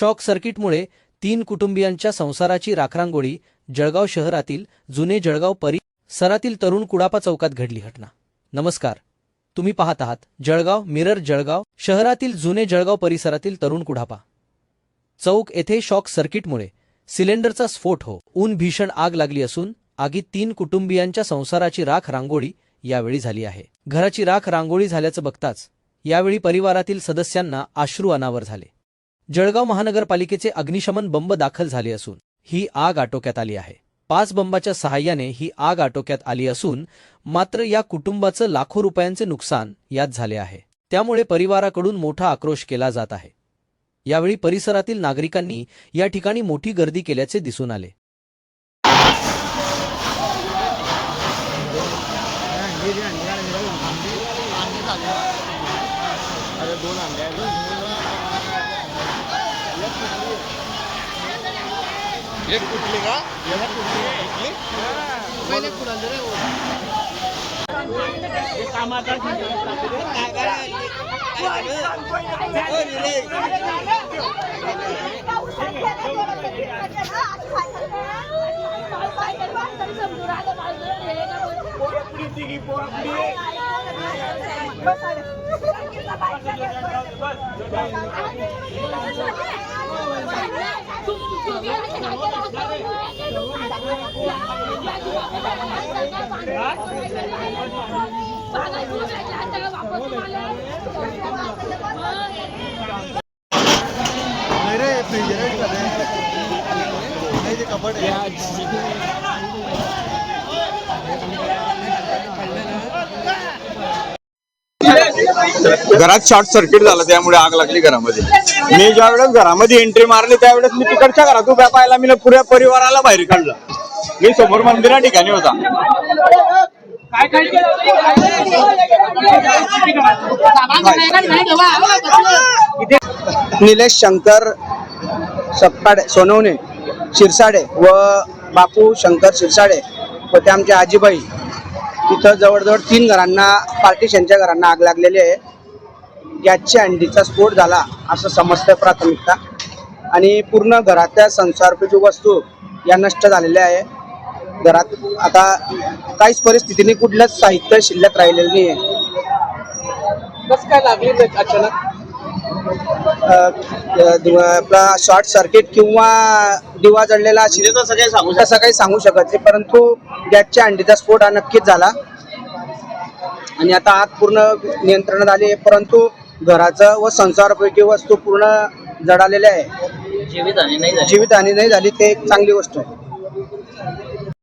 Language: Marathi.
शॉक सर्किटमुळे तीन कुटुंबियांच्या संसाराची राखरांगोळी जळगाव शहरातील जुने जळगाव परिसरातील तरुण कुडापा चौकात घडली घटना. नमस्कार. तुम्ही पाहत आहात जळगाव मिरर जळगाव शहरातील जुने जळगाव परिसरातील तरुण कुडापा. चौक येथे शॉक सर्किटमुळे सिलेंडरचा स्फोट हो ऊन भीषण आग लागली असून आगीत तीन कुटुंबियांच्या संसाराची राख रांगोळी यावेळी झाली आहे. घराची राख रांगोळी झाल्याचं बघताच यावेळी परिवारातील सदस्यांना अश्रू अनावर झाले. जळगाव महानगरपालिकेचे अग्निशमन बंब दाखल झाले असून ही आग आटोक्यात आली आहे. पाच बंबाच्या सहाय्याने ही आग आटोक्यात आली असून मात्र या कुटुंबाचं लाखो रुपयांचे नुकसान यात झाले आहे. त्यामुळे परिवाराकडून मोठा आक्रोश केला जात आहे. यावेळी परिसरातील नागरिकांनी या ठिकाणी मोठी गर्दी केल्याचे दिसून आले. एक कुठली का? एक कुठली? पहिले कुणाल रे नाही रे फ्रीज नाही ते कपड घरात शॉर्ट सर्किट झालं त्यामुळे आग लागली घरामध्ये. मी ज्या वेळेस घरामध्ये एंट्री मारली त्यावेळेस मी तिकडच्या घरात उभ्या पाहिला मी पुऱ्या परिवाराला बाहेर काढलं. मी समोर मंदिरा ठिकाणी होता. निलेश शंकर सप्पाडे सोनवणे शिरसाडे व बापू शंकर शिरसाडे व ते आमचे आजीबाई तिथं जवळजवळ तीन घरांना पार्टिशनच्या घरांना आग लागलेली आहे. गॅसच्या अंडीचा स्फोट झाला असं समजतं प्राथमिकता. आणि पूर्ण घरातल्या संसारोपयोगी वस्तू या नष्ट झालेल्या आहे. घरात आता काहीच परिस्थितीने कुठलंच साहित्य शिल्लक राहिलेलं नाही आहे कसं काय लागली ते अचानक? आपला शॉर्ट सर्किट किंवा दिवा जळलेला असेल सांगू तसं काही सांगू शकत नाही. परंतु गॅसच्या अंडीचा स्फोट हा नक्कीच झाला. आणि आता आग पूर्ण नियंत्रणात आली आहे परंतु घराचं व संसारपैकी वस्तू पूर्ण जळालेल्या आहे. जीवितहानी नाही झाली ते एक चांगली गोष्ट आहे.